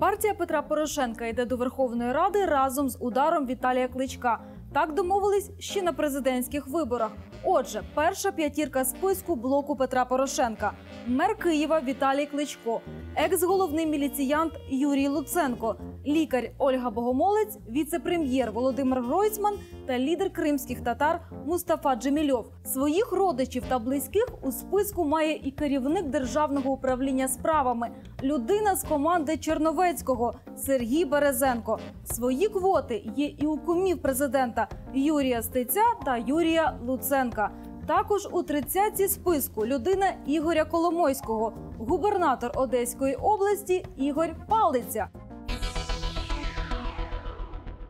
Партія Петра Порошенка йде до Верховної Ради разом з ударом Віталія Кличка. Так домовились ще на президентських виборах. Отже, перша п'ятірка списку блоку Петра Порошенка: мер Києва Віталій Кличко, екс-головний міліціянт Юрій Луценко, лікар Ольга Богомолець, віце-прем'єр Володимир Гройсман та лідер кримських татар Мустафа Джемільов. Своїх родичів та близьких у списку має і керівник державного управління справами, людина з команди Черновецького Сергій Березенко. Свої квоти є і у кумів президента Юрія Стеця та Юрія Луценка. Також у тридцятці списку людина Ігоря Коломойського, губернатор Одеської області Ігор Палиця.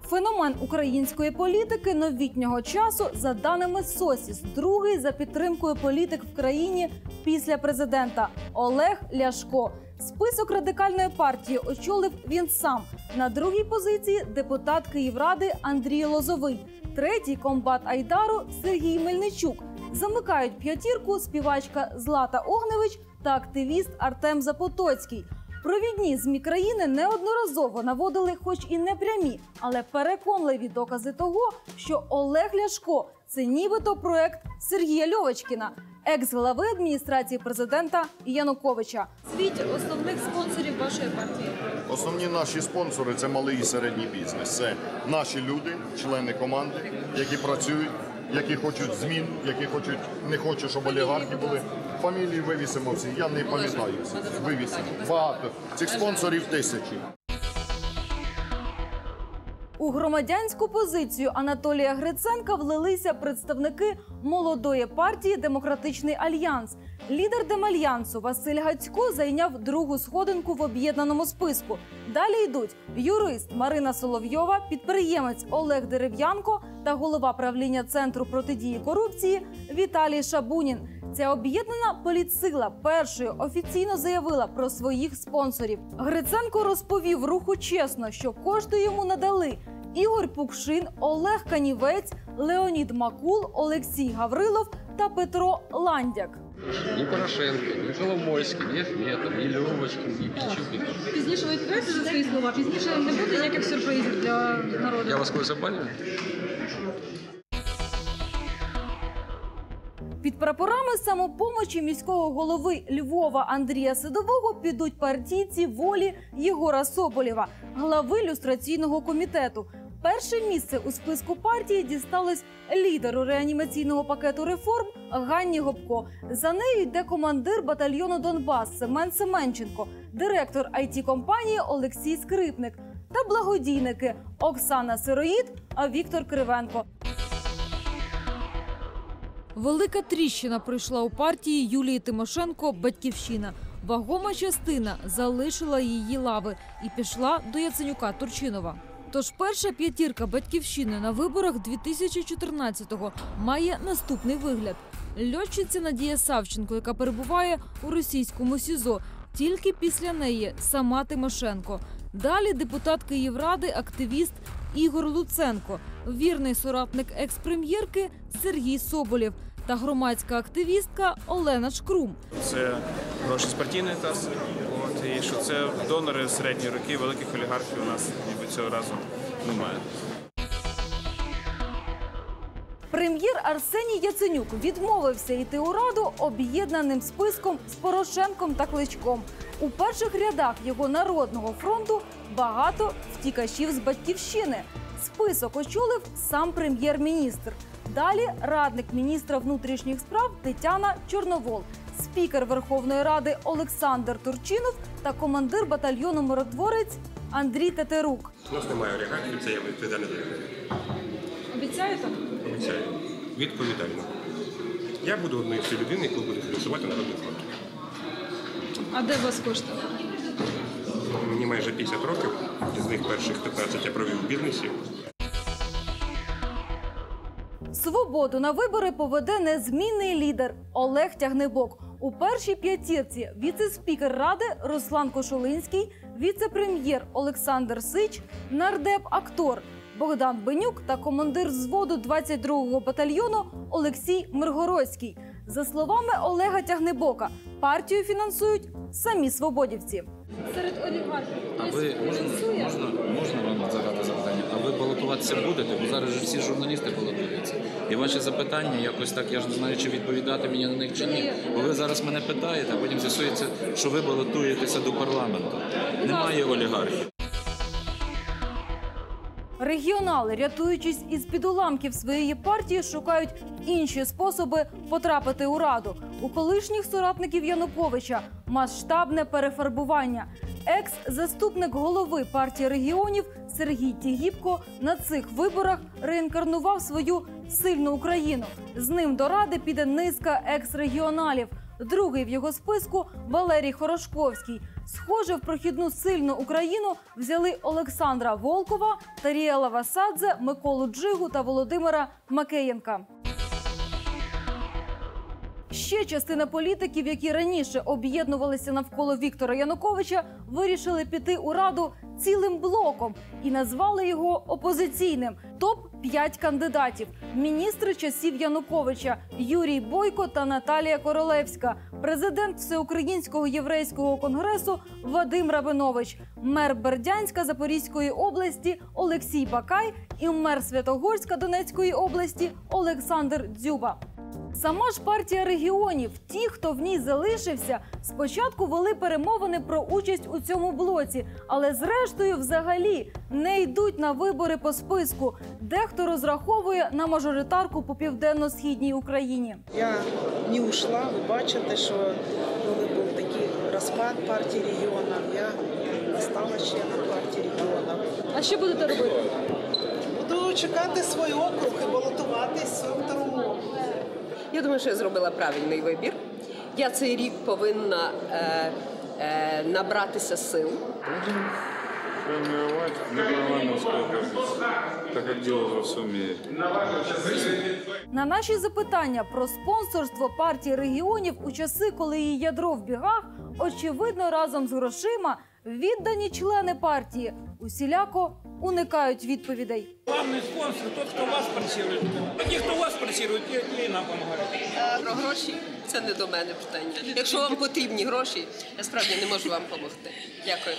Феномен української політики новітнього часу, за даними СОСІС, другий за підтримкою політик в країні після президента Олег Ляшко. Список радикальної партії очолив він сам. На другій позиції депутат Київради Андрій Лозовий, третій комбат Айдару Сергій Мельничук. Замикають п'ятірку співачка Злата Огневич та активіст Артем Запотоцький. Провідні змі країни неодноразово наводили, хоч і не прямі, але переконливі докази того, що Олег Ляшко це нібито проект Сергія Льовочкіна, екс-глави адміністрації президента Януковича. Світ основних спонсорів вашої партії. Основні наші спонсори це малий і середній бізнес. Це наші люди, члени команди, які працюють, які хочуть змін, які хочуть не хочуть, щоб олігархи були. Фамілії вивісимо всі. Я не пам'ятаю. Вивісимо. Багато. Цих спонсорів тисячі. У громадянську позицію Анатолія Гриценка влилися представники молодої партії Демократичний альянс. Лідер Демальянсу Василь Гацько зайняв другу сходинку в об'єднаному списку. Далі йдуть юрист Марина Соловйова, підприємець Олег Дерев'янко та голова правління центру протидії корупції Віталій Шабунін. Ця об'єднана політсила першою офіційно заявила про своїх спонсорів. Гриценко розповів руху чесно, що кошти йому надали Ігор Пукшин, Олег Канівець, Леонід Макул, Олексій Гаврилов та Петро Ландяк. Ні Порошенко, ні Коломойський, ні Ахметов, ні Льовочкин, ні Пінчук. Пізніше ви відкриєте за свої слова, пізніше не буде ніяких сюрпризів для народу. Я вас когось обманюю? Під прапорами самопомочі міського голови Львова Андрія Сидового підуть партійці волі Єгора Соболєва, глави люстраційного комітету. Перше місце у списку партії дісталось лідеру реанімаційного пакету реформ Ганні Гопко. За нею йде командир батальйону Донбас Семен Семенченко, директор it компанії Олексій Скрипник та благодійники Оксана Сироїд, а Віктор Кривенко. Велика тріщина прийшла у партії Юлії Тимошенко Батьківщина. Вагома частина залишила її лави і пішла до Яценюка Турчинова. Тож перша п'ятірка батьківщини на виборах 2014-го має наступний вигляд: льотчиця Надія Савченко, яка перебуває у російському СІЗО. Тільки після неї сама Тимошенко. Далі депутат Київради, активіст Ігор Луценко, вірний соратник екс-прем'єрки Сергій Соболєв та громадська активістка Олена Шкрум. Це гроші з партійної каси. От, і що це донори середні роки, великих олігархів у нас ніби цього разу немає. Прем'єр Арсеній Яценюк відмовився йти у раду об'єднаним списком з Порошенком та Кличком. У перших рядах його народного фронту багато втікачів з батьківщини. Список очолив сам прем'єр-міністр. Далі радник міністра внутрішніх справ Тетяна Чорновол, спікер Верховної Ради Олександр Турчинов та командир батальйону миротворець Андрій Тетерук. У нас немає олігархів, це я відповідально заявляю. Обіцяєте? Обіцяю. Відповідально. Я буду однією з людей, яку буде фінансувати народний фронт. А де вас кошти? Мені майже 50 років, з них перших 15 я провів в бізнесі. Свободу на вибори поведе незмінний лідер Олег Тягнебок. У першій п'ятірці віце-спікер ради Руслан Кошулинський, віце-прем'єр Олександр Сич, нардеп-актор Богдан Бенюк та командир взводу 22-го батальйону Олексій Миргородський. За словами Олега Тягнебока, партію фінансують самі свободівці. Серед олігархів А ви можна, фінансує? можна, можна вам задати запитання? А ви балотуватися будете? Бо зараз же всі журналісти балотуються. І ваші запитання якось так, я ж не знаю, чи відповідати мені на них чи ні. Бо ви зараз мене питаєте, а потім з'ясується, що ви балотуєтеся до парламенту. Немає олігархів. Регіонали, рятуючись із під уламків своєї партії, шукають інші способи потрапити у раду. У колишніх соратників Януковича масштабне перефарбування. Екс-заступник голови партії регіонів Сергій Тігіпко на цих виборах реінкарнував свою сильну Україну. З ним до ради піде низка екс-регіоналів. Другий в його списку Валерій Хорошковський. Схоже, в прохідну сильну Україну взяли Олександра Волкова, Таріела Васадзе, Миколу Джигу та Володимира Макеєнка. Ще частина політиків, які раніше об'єднувалися навколо Віктора Януковича, вирішили піти у раду цілим блоком і назвали його опозиційним. Топ 5 кандидатів: міністри часів Януковича Юрій Бойко та Наталія Королевська, президент Всеукраїнського єврейського конгресу Вадим Рабинович, мер Бердянська Запорізької області Олексій Бакай. І мер Святогорська Донецької області Олександр Дзюба. Сама ж партія регіонів, ті, хто в ній залишився, спочатку вели перемовини про участь у цьому блоці, але зрештою, взагалі, не йдуть на вибори по списку. Дехто розраховує на мажоритарку по південно-східній Україні. Я не ушла. Ви бачите, що коли був такий розпад партії регіонів, я стала членом партії регіонів. А що будете робити? Буду чекати свій округ і балотуватись у второму округу. Я думаю, що я зробила правильний вибір. Я цей рік повинна е, е, набратися сил. На наші запитання про спонсорство партії регіонів у часи, коли її ядро в бігах, очевидно, разом з грошима віддані члени партії усіляко уникають відповідей. Главний спонсор тот, хто вас працює. Ті, хто вас працює, ті, те нам допомагають. Про гроші це не до мене питання. Якщо вам потрібні гроші, я справді не можу вам допомогти. Дякую.